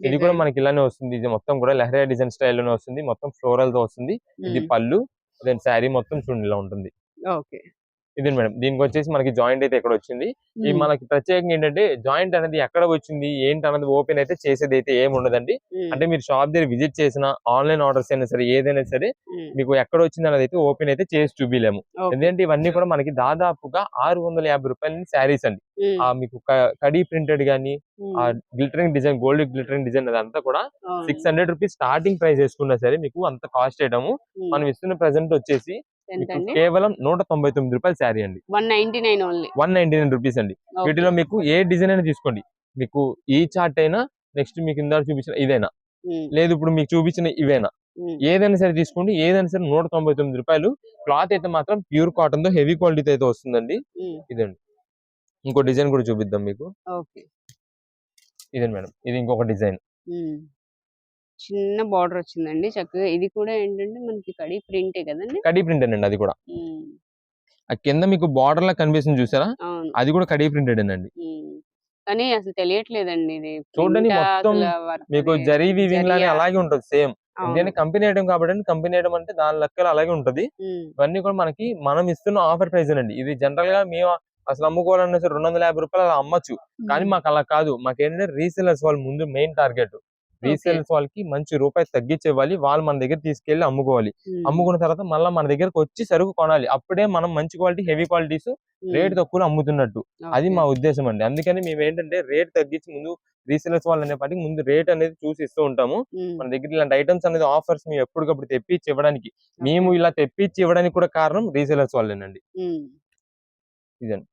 ఇది కూడా మనకి ఇలానే వస్తుంది. ఇది మొత్తం కూడా లెహరియా డిజైన్ స్టైల్లోనే వస్తుంది. మొత్తం ఫ్లోరల్తో వస్తుంది. ఇది పళ్ళు దెన్ శారీ మొత్తం చూడండి ఇలా ఉంటుంది. ఓకే. ఇది మేడం. దీనికి వచ్చేసి మనకి జాయింట్ అయితే ఎక్కడ వచ్చింది? ఈ మనకి ప్రత్యేకంగా ఏంటంటే జాయింట్ అనేది ఎక్కడ వచ్చింది? ఏంటి అన్నది ఓపెన్ అయితే చేసేది అయితే ఏమి ఉండదండి అంటే మీరు షాప్ దగ్గర విజిట్ చేసిన ఆన్లైన్ ఆర్డర్స్ అయినా సరే ఏదైనా సరే మీకు ఎక్కడ వచ్చింది అనేది అయితే ఓపెన్ అయితే చేసి చూపిలేము. ఎందుకంటే ఇవన్నీ కూడా మనకి దాదాపుగా ఆరు వందల యాభై రూపాయల శారీస్ అండి. ఆ మీకు కడీ ప్రింటెడ్ గానీ ఆ glittering design gold glittering design అదంతా కూడా six hundred rupees starting price వేసుకున్నా సరే మీకు అంత కాస్ట్ చేయడము మనం ఇస్తున్న ప్రెసెంట్ వచ్చేసి కేవలం నూట తొంభై తొమ్మిది రూపాయలు శారీ అండి. One ninety nine only. One ninety nine rupees అండి. వీటిలో మీకు ఏ డిజైన్ అయినా తీసుకోండి. మీకు ఈ చార్ట్ అయినా నెక్స్ట్ మీకు ఇందాక చూపించిన ఇదైనా. లేదు ఇప్పుడు మీకు చూపించిన ఇవేనా. ఏదైనా సరే తీసుకోండి. ఏదైనా సరే నూట తొంభై తొమ్మిది రూపాయలు. క్లాత్ అయితే మాత్రం ప్యూర్ కాటన్తో హెవీ క్వాలిటీతో అయితే వస్తుందండి. ఇదండి. ఇంకో డిజైన్ కూడా చూపిద్దాం మీకు. ఓకే. ఇదే మేడం. ఇది ఇంకొక డిజైన్. చిన్న బార్డర్ వచ్చిందండి. చక్కగా ఇది కూడా ఏంటంటే మనకి కడి ప్రింటే కదండి! కడీ ప్రింటెడ్ అండి అది కూడా. ఆ కింద మీకు బార్డర్ లా కనిపిస్తుంది చూసారా? అది కూడా కడీ ప్రింటెడ్ అండి. కానీ అసలు తెలియట్లేదండి ఇది. చూడండి మొత్తం మీకు జరీ వీవింగ్ లానే? అలాగే ఉంటుంది సేమ్. ఎందుకంటే కంపెనీ ఐటమ్ కాబట్టి కంపెనీ ఐటమ్ అంటే దాని లెక్కలు అలాగే ఉంటది. ఇవన్నీ కూడా మనకి మనం ఇస్తున్న ఆఫర్ ప్రైస్ అండి ఇది జనరల్గా మేము అసలు అమ్ముకోవాలన్నా రెండు వందల యాభై రూపాయలు అలా అమ్మచ్చు. కానీ. మాకు అలా కాదు. మాకు ఏంటంటే రీసెలర్స్ వాళ్ళు ముందు మెయిన్ టార్గెట్. రీసేల్స్ వాళ్ళకి మంచి రూపాయి తగ్గించి ఇవ్వాలి వాళ్ళు మన దగ్గర తీసుకెళ్ళి అమ్ముకోవాలి. అమ్ముకున్న తర్వాత మళ్ళీ మన దగ్గరకు వచ్చి సరుకు కొనాలి అప్పుడే మనం మంచి క్వాలిటీ హెవీ క్వాలిటీస్. రేట్ తక్కువ అమ్ముతున్నట్టు అది. మా ఉద్దేశం అండి అందుకని మేము ఏంటంటే రేట్ తగ్గించి ముందు రీసేలర్స్ వాళ్ళు అనేపాటికి ముందు రేట్ అనేది చూసి ఇస్తూ ఉంటాము. మన దగ్గర ఇలాంటి ఐటమ్స్ అనేది ఆఫర్స్ మేము ఎప్పటికప్పుడు తెప్పించి ఇవ్వడానికి మేము. ఇలా తెప్పించి ఇవ్వడానికి కూడా కారణం రీసేలర్స్ వాళ్ళేనండి. ఇదండి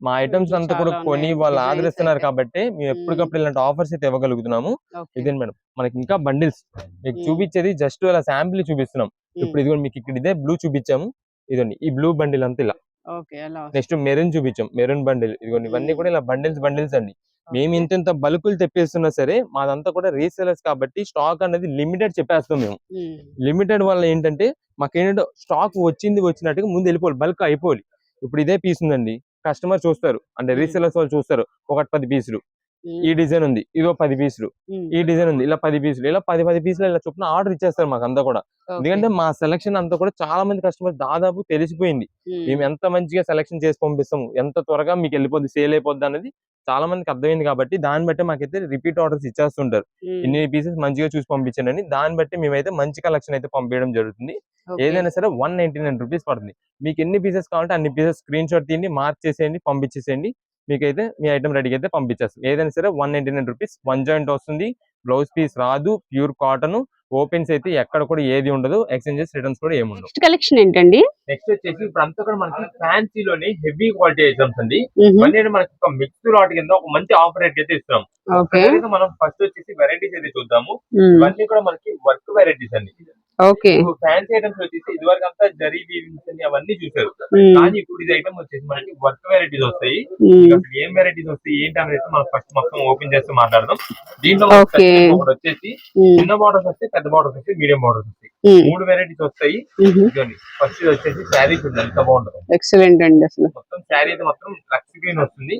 మా ఐటమ్స్ అంతా కూడా కొని వాళ్ళు ఆదరిస్తున్నారు. కాబట్టి మేము ఎప్పటికప్పుడు ఇలాంటి ఆఫర్స్ అయితే ఇవ్వగలుగుతున్నాము. ఇదేంటి మేడం? మనకి ఇంకా బండిల్స్. మీకు. చూపించేది జస్ట్ ఇలా శాంపిల్ చూపిస్తున్నాం. ఇప్పుడు ఇదిగోండి మీకు ఇక్కడ ఇదే బ్లూ చూపించాము. ఇదండి ఈ బ్లూ బండిల్ అంతా ఇలా. నెక్స్ట్ మెరూన్ చూపించాం. Maroon bundle. ఇదిగోండి ఇవన్నీ. కూడా ఇలా బండిల్స్ బండిల్స్ అండి. మేము. ఇంత ఇంత బల్కులు తెప్పిస్తున్నా సరే మాదంతా కూడా రీసేలర్స్ కాబట్టి స్టాక్ అనేది లిమిటెడ్ చెప్పేస్తాం మేము. లిమిటెడ్ వల్ల ఏంటంటే మాకు ఏంటంటే స్టాక్ వచ్చింది వచ్చినట్టుగా ముందు వెళ్ళిపోవాలి. బల్క్ అయిపోవాలి. ఇప్పుడు ఇదే పీస్ ఉందండి. కస్టమర్ చూస్తారు అంటే. రీసేలర్స్ వాళ్ళు చూస్తారు ఒకటి పది పీసులు. ఈ డిజైన్ ఉంది. ఇదో పది పీసులు. ఈ డిజైన్ ఉంది. ఇలా పది పీసులు. ఇలా పది పది పీసులు ఇలా చొప్పున ఆర్డర్ ఇచ్చేస్తారు మాకు అంతా కూడా. ఎందుకంటే మా సెలక్షన్ అంతా కూడా చాలా మంది కస్టమర్ దాదాపు తెలిసిపోయింది. మేము. ఎంత మంచిగా సెలక్షన్ చేసి పంపిస్తాము ఎంత త్వరగా మీకు వెళ్ళిపోద్ది సేల్ అయిపోద్ది అనేది చాలా మందికి అర్థమైంది కాబట్టి దాన్ని బట్టి మాకైతే రిపీట్ ఆర్డర్స్ ఇచ్చేస్తుంటారు. ఇన్ని పీసెస్ మంచిగా చూసి పంపించండి అని దాన్ని బట్టి మేమైతే మంచి కలెక్షన్ అయితే పంపించడం జరుగుతుంది. ఏదైనా సరే వన్ నైన్టీ నైన్ రూపీస్ పడుతుంది. మీకు ఎన్ని పీసెస్ కావాలంటే అన్ని పీసెస్ స్క్రీన్ షాట్ తీయండి మార్క్ చేసేయండి పంపించేసేయండి. మీకైతే మీ ఐటమ్ రెడీకి అయితే పంపించేస్తాం. ఏదైనా సరే one ninety nine rupees one joint వస్తుంది. బ్లౌజ్ పీస్ రాదు ప్యూర్ కాటన్ ఓపెన్స్ అయితే ఎక్కడ కూడా ఏది ఉండదు. ఎక్స్చేంజెస్ రిటర్న్స్ కూడా ఏమి ఉండవు నెక్స్ట్ కలెక్షన్ ఏంటండి? నెక్స్ట్ వచ్చేసి ఇప్పుడు అంతా కూడా మనకి ఫ్యాన్సీలోని హెవీ క్వాలిటీ ఐటమ్స్ అండి. ఇవన్నీ మనకి ఒక మిక్స్ లాట్ కింద ఒక మంచి ఆఫర్ రేట్ అయితే ఇస్తున్నాం. మనం ఫస్ట్ వచ్చేసి వెరైటీస్ అయితే చూద్దాము. ఇవన్నీ కూడా మనకి వర్క్ వెరైటీస్ అండి. ఓకే. ఫ్యాన్సీ ఐటమ్స్ వచ్చేసి ఇదివరకు అంతా జరీ వీవింగ్స్ అని అవన్నీ చూసారు. కానీ ఇప్పుడు ఇది ఐటమ్ వచ్చేసి మనకి వర్క్ వెరైటీస్ వస్తాయి. అసలు ఏం వెరైటీస్ వస్తాయి ఏంటి అనేది అయితే మనం ఫస్ట్ మొత్తం ఓపెన్ చేస్తే మాట్లాడదాం. దీంట్లో ఒకటి వచ్చేసి. చిన్న బార్డర్స్ వస్తాయి పెద్ద బార్డర్స్ వస్తాయి మీడియం బార్డర్స్ వస్తాయి. మూడు వెరైటీస్ వస్తాయి. ఫస్ట్ ఇది వచ్చేసి శారీస్ ఉంది ఎంత బాగుంటుంది. ఎక్సలెంట్ అండి అసలు. మొత్తం శారీ అయితే మొత్తం లక్స్ గ్రీన్ వస్తుంది.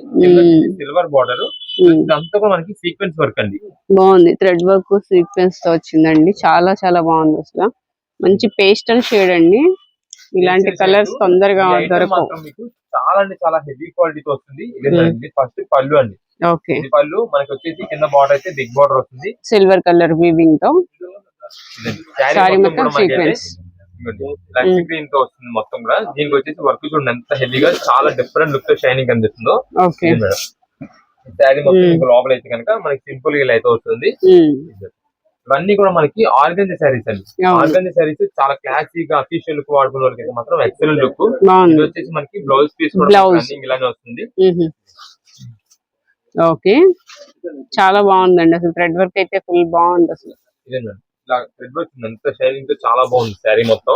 సిల్వర్ బార్డర్ ఇదంతా కూడా మనకి సీక్వెన్స్ వర్క్ అండి. బాగుంది. థ్రెడ్ వర్క్ సీక్వెన్స్తో వచ్చిందండి. చాలా చాలా బాగుంది అసలు. మంచి పేస్టల్ షేడ్ అండి. ఇలాంటి కలర్స్. తొందరగా మీకు చాలా అంటే చాలా హెవీ క్వాలిటీతో వస్తుంది. ఫస్ట్ పళ్ళు అండి. ఓకే పళ్ళు మనకి వచ్చేసి కింద బార్డర్ అయితే బిగ్ బార్డర్ వస్తుంది. సిల్వర్ కలర్ వీవింగ్తో. సారీ మొత్తం సీక్వెన్స్. గ్రీన్తో వస్తుంది మొత్తం కూడా. దీనికి వచ్చేసి వర్క్ చూడండి ఎంత హెవీగా చాలా డిఫరెంట్ లుక్తో షైనింగ్ కనిపిస్తుందో. Okay madam. శారీ మొత్తం లోపల అయితే కనుక మనకి సింపుల్గా అయితే వస్తుంది. ఇవన్నీ కూడా మనకి ఆర్గంజ శారీస్ అండి. ఆర్గంజ శారీస్ చాలా క్లాసిక్గా అఫీషియల్ లుక్ వాడుకున్న వాళ్ళకి అయితే మాత్రం ఎక్సలెంట్ లుక్ ఇది వచ్చేసి మనకి బ్లౌజ్ పీస్ కూడా ఇలానే వస్తుంది. ఓకే. చాలా బాగుందండి. అసలు థ్రెడ్ వర్క్ అయితే ఫుల్ బాగుంది అసలు. ఇదే ఇలా థ్రెడ్ వర్క్. ఎంత షైనింగ్తో చాలా బాగుంది శారీ మొత్తం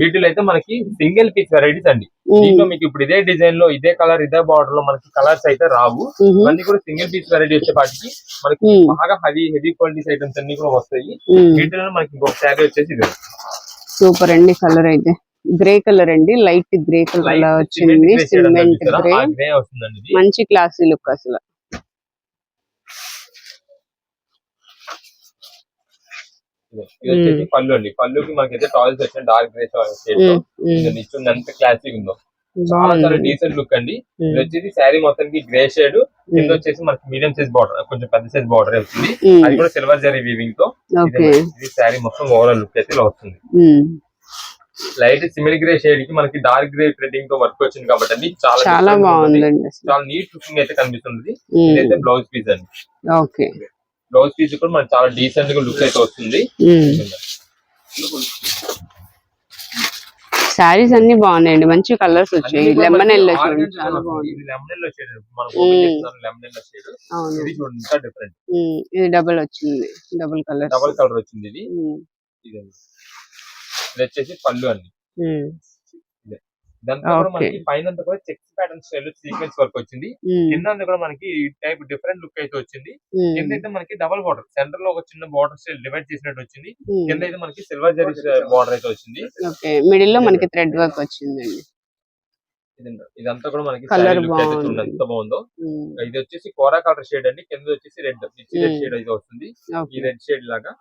వీటిలో అయితే మనకి సింగిల్ పీస్ వెరైటీస్ అండి. దీంట్లో మీకు ఇప్పుడు ఇదే డిజైన్లో ఇదే కలర్ ఇదే బార్డర్లో మనకి కలర్స్ అయితే రావు. ఇవన్నీ కూడా సింగిల్ పీస్ వెరైటీ వచ్చేపాటికి మనకి ఉమ్. బాగా హెవీ హెవీ క్వాలిటీస్ ఐటమ్స్ అన్ని కూడా వస్తాయి. వీటిలో మనకి ఇంకొక శారీ వచ్చేసి ఇది సూపర్ అండి కలర్ అయితే గ్రే కలర్ అండి లైట్ గ్రే కలర్ వచ్చింది సిమెంట్? గ్రే మంచి క్లాసీ లుక్ అసలు ఇది వచ్చేసి పళ్ళు అండి. పళ్ళుకి మనకైతే టాయిల్స్ వచ్చిన డార్క్ గ్రే షేడ్ ఎంత క్లాసిక్ ఉందో. చాలా చాలా బాగుంది. డీసెంట్ లుక్ అండి. ఇది వచ్చేసి శారీ మొత్తానికి గ్రే షేడ్ కింద. వచ్చేసి మనకి మీడియం సైజ్ బార్డర్ కొంచెం పెద్ద సైజ్ బార్డర్ వస్తుంది. అది కూడా సిల్వర్ జరీ వీవింగ్తో. ఇదే శారీ మొత్తం ఓవరాల్ లుక్ అయితే ఇలా వస్తుంది. లైట్ సిమిల్ గ్రే షేడ్కి మనకి డార్క్ గ్రే ప్రింటింగ్తో వర్క్ వచ్చింది కాబట్టి అండి చాలా చాలా అసలు. చాలా నీట్ లుకింగ్ అయితే కనిపిస్తుంది. ఇదైతే బ్లౌజ్ పీస్ అండి. ఓకే. బ్లౌజ్ పీస్ కూడా మనకి చాలా డీసెంట్గా లుక్ అయితే వస్తుంది. శారీస్ అన్ని బాగున్నాయండి. మంచి కలర్స్ వచ్చాయి. లెమన్ ఎల్లో చూడండి. చాలా బాగుంది ఇది లెమన్ ఎల్లో షేడ్ మనం మ్మ్. ఓపెన్ చేస్తున్నాం లెమన్ ఎల్లో షేడ్ అవును. ఇది చూడండి ఇంకా డిఫరెంట్ ఉమ్. ఇది డబుల్ వచ్చింది. డబుల్ కలర్ డబల్ కలర్ వచ్చింది ఇది. ఇది ఇది వచ్చేసి పళ్ళు అండి. కూడా Okay. మనకి పైన కూడా checks pattern style sequence work వచ్చింది. కింద కూడా మనకి టైప్ డిఫరెంట్ లుక్ అయితే వచ్చింది. కింద అయితే మనకి డబల్ బార్డర్ సెంటర్లో ఒక చిన్న బార్డర్ స్టైల్ డివైడ్ చేసినట్టు వచ్చింది. కింద అయితే మనకి సిల్వర్ జరీ బార్డర్ అయితే వచ్చింది. మిడిల్లో మనకి థ్రెడ్ వర్క్ వచ్చిందండి. ఇదంతా- కూడా మనకి ఎంత బాగుందో. ఇది వచ్చేసి కోరా కలర్ షేడ్ అండి. కింద వచ్చేసి రెడ్ రెడ్. షేడ్ అయితే వస్తుంది. ఈ రెడ్ షేడ్ లాగా.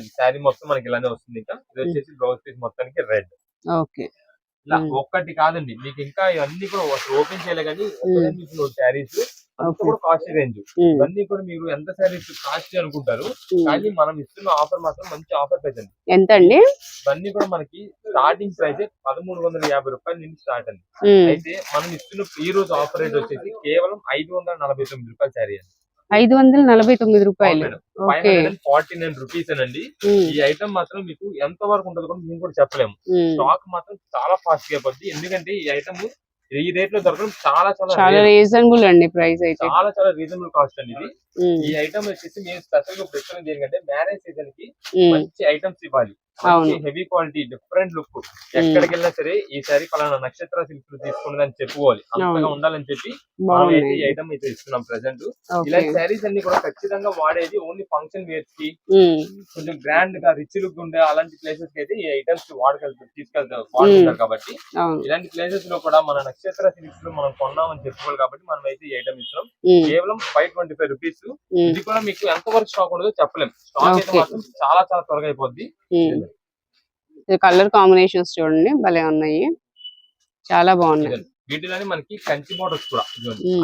శారీ మొత్తం మనకి ఇలానే వస్తుంది ఇంకా. ఇది వచ్చేసి బ్లౌజ్ పీస్ మొత్తానికి రెడ్ ఓకే. ఇలా. ఒక్కటి కాదండి. మీకు ఇంకా ఇవన్నీ కూడా ఓపెన్ చేయలే కానీ శారీస్. కూడా కాస్ట్ రేంజ్. ఇవన్నీ కూడా మీరు ఎంత శారీస్ కాస్ట్ అనుకుంటారు. కానీ మనం ఇస్తున్న ఆఫర్ మాత్రం మంచి ఆఫర్ ప్రైస్ అండి. ఎంత అండి? ఇవన్నీ కూడా మనకి స్టార్టింగ్ ప్రైస్ పదమూడు వందల యాభై రూపాయల నుంచి స్టార్ట్ అండి. అయితే మనం ఇస్తున్న ఈ రోజు ఆఫర్ రేట్ వచ్చేసి కేవలం ఐదు వందల నలభై తొమ్మిది రూపాయలు శారీ అండి. ఐదు వందల నలభై తొమ్మిది రూపాయలు. ఓకే. ఫార్టీ నైన్ రూపీస్ అండి ఈ ఐటమ్ మాత్రం మీకు ఎంత వరకు ఉంటుందో కూడా మేము కూడా చెప్పలేము. స్టాక్ మాత్రం చాలా ఫాస్ట్గా అయిపోద్ది. ఎందుకంటే ఈ ఐటమ్ ఈ రేట్లో దొరకడం చాలా చాలా చాలా. రీజనబుల్ అండి ప్రైస్ అయితే. చాలా చాలా రీజనబుల్ కాస్ట్ అండి ఇది. ఈ ఐటమ్ వచ్చేసి మేము స్పెషల్గా ప్రిఫర్ దేనికంటే మ్యారేజ్ సీజన్కి మంచి ఐటమ్స్ ఇవ్వాలి. అవును. హెవీ క్వాలిటీ డిఫరెంట్ లుక్ ఎక్కడికి వెళ్ళినా సరే ఈ సారీ పలానా నక్షత్ర సిల్క్ తీసుకున్నది అని చెప్పుకోవాలి. అంతగా. ఉండాలని చెప్పి మనం అయితే ఈ ఐటమ్ అయితే ఇస్తున్నాం ప్రెసెంట్ ఇలాంటి శారీస్ అన్ని కూడా ఖచ్చితంగా వాడేది ఓన్లీ ఫంక్షన్ వేర్స్కి కొంచెం గ్రాండ్గా రిచ్ లుక్ ఉండే అలాంటి ప్లేసెస్కి అయితే ఈ ఐటమ్స్ వాడగలుగుతారు తీసుకెళ్తారు వాడుకుంటారు కాబట్టి. ఇలాంటి ప్లేసెస్లో కూడా మన నక్షత్ర సిల్క్స్లో మనం కొన్నామని చెప్పుకోవాలి కాబట్టి మనం అయితే ఈ ఐటమ్ ఇస్తున్నాం. కేవలం ఫైవ్ ట్వంటీ ఫైవ్ రూపీస్ ఇది కూడా మీకు ఎంత వరకు స్టాక్ ఉండదో చెప్పలేం. స్టాక్ అయితే. మాత్రం చాలా చాలా త్వరగా అయిపోద్ది. కలర్ కాంబినేషన్స్ చూడండి భలే ఉన్నాయి. చాలా బాగున్నాయి. వీటిలోనే మనకి కంచి బార్డర్స్ కూడా.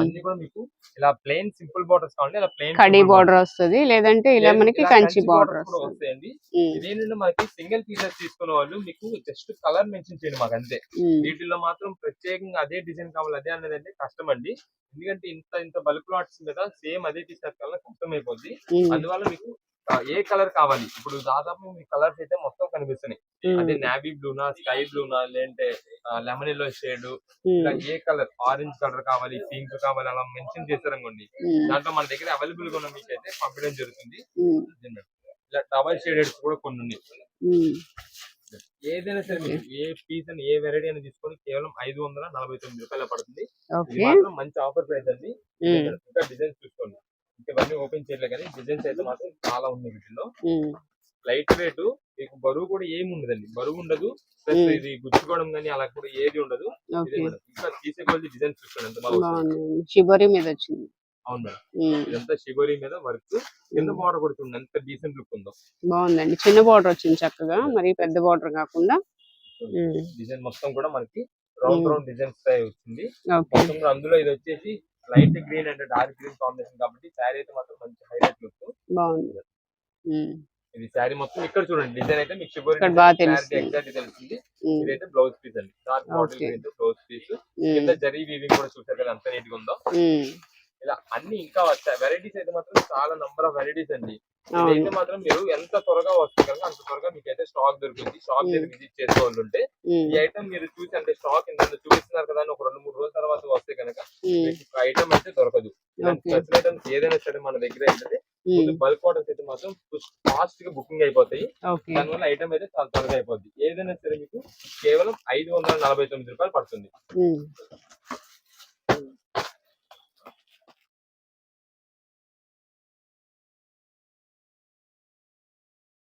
అన్ని కూడా మీకు ఇలా ప్లెయిన్ సింపుల్ బార్డర్స్ కావాలంటే ఇలా ప్లెయిన్ కడీ బార్డర్ వస్తది లేదంటే ఇలా మనకి కంచి బార్డర్ వస్తాయండి. ఇదేంటంటే మనకి సింగిల్ పీసెస్ తీసుకునే వాళ్ళు మీకు జస్ట్ కలర్ మెన్షన్ చేయండి మాకు అంతే. వీటిలో మాత్రం ప్రత్యేకంగా అదే డిజైన్ కావాలి అదే అనేది అంటే కష్టం అండి. ఎందుకంటే ఇంత ఇంత బల్క్ లాట్స్ మీద సేమ్ అదే కలర్ కష్టం అయిపోద్ది. అందువల్ల మీకు ఏ కలర్ కావాలి? ఇప్పుడు దాదాపు మీ కలర్స్ అయితే మొత్తం కనిపిస్తున్నాయి. అదే నావీ బ్లూనా స్కై బ్లూనా లేదంటే లెమన్ ఎల్లో షేడ్ ఇలా ఏ కలర్? ఆరెంజ్ కలర్ కావాలి పింక్ కావాలి అలా మెన్షన్ చేశారనుకోండి దాంట్లో మన దగ్గర అవైలబుల్గా ఉన్న మీకు అయితే పంపించడం జరుగుతుంది ఇలా డబల్ షేడెడ్స్ కూడా కొన్ని ఉన్నాయి. ఏదైనా సరే ఏ పీస్ అని ఏ వెరైటీ అని తీసుకొని కేవలం ఐదు వందల నలభై తొమ్మిది రూపాయలు పడుతుంది. మాత్రం మంచి ఆఫర్ ప్రైస్ అండి. ఇంకా డిజైన్స్ చూసుకోండి. ఇవన్నీ ఓపెన్ చేయలేదు కానీ డిజైన్స్ అయితే మాత్రం చాలా ఉన్నాయి వీటిలో లైట్ వెయిట్ మీకు బరువు కూడా ఏమి ఉండదండి. బరువు ఉండదు. ప్లస్. ఇది గుచ్చుకోవడం కానీ అలా కూడా ఏది ఉండదు. ఇంకా తీసే కొద్ది చూసుకోండి వస్తుంది. బాగుంది. షిబరి మీద వచ్చింది. అవును మేడం. ఇదంతా షిబోరి మీద వర్క్. కింద బార్డర్ కూడా చూడండి. ఎంత డీసెంట్ లుక్ ఉందో. బాగుందండి. చిన్న బార్డర్ వచ్చింది చక్కగా. మరి పెద్ద బార్డర్ కాకుండా. డిజైన్ మొత్తం కూడా మనకి రౌండ్. రౌండ్ డిజైన్స్ వచ్చింది అందులో ఇది వచ్చేసి light green and dark green combination కాబట్టి శారీ అయితే మాత్రం మంచి హైలైట్ లుక్. బాగుంది. ఇది శారీ మొత్తం ఇక్కడ చూడండి డిజైన్ అయితే మీకు తెలుస్తుంది. ఎగ్జాక్ట్ తెలుస్తుంది. ఉమ్, ఇదైతే బ్లౌజ్ పీస్ అండి. Dark blouse piece. కింద జరీ వీవింగ్ కూడా చూసారు కదా ఎంత నీట్గా ఉందో. ఇలా అన్ని ఇంకా వచ్చాయి వెరైటీస్ అయితే మాత్రం చాలా నంబర్ ఆఫ్ వెరైటీస్ అండి. ఇదైతే మాత్రం మీరు ఎంత త్వరగా వస్తుంది కనుక అంత త్వరగా మీకు అయితే స్టాక్ దొరుకుతుంది షాప్ దగ్గర విజిట్ చేసే వాళ్ళు ఉంటే ఈ ఐటమ్ మీరు చూసి అంటే స్టాక్ ఇంత చూపిస్తున్నారు కదా అని ఒక రెండు మూడు రోజుల తర్వాత వస్తే కనుక మీకు ఐటమ్ అయితే దొరకదు. ఇలాంటి. స్పెషల్ ఐటమ్స్ ఏదైనా సరే మన దగ్గర అయితే ఉమ్, బల్క్ ఆర్డర్స్ అయితే మాత్రం ఫాస్ట్గా బుకింగ్ అయిపోతాయి. దానివల్ల ఐటమ్ అయితే చాలా త్వరగా అయిపోద్ది. ఏదైనా సరే మీకు కేవలం ఐదు వందల నలభై తొమ్మిది రూపాయలు పడుతుంది.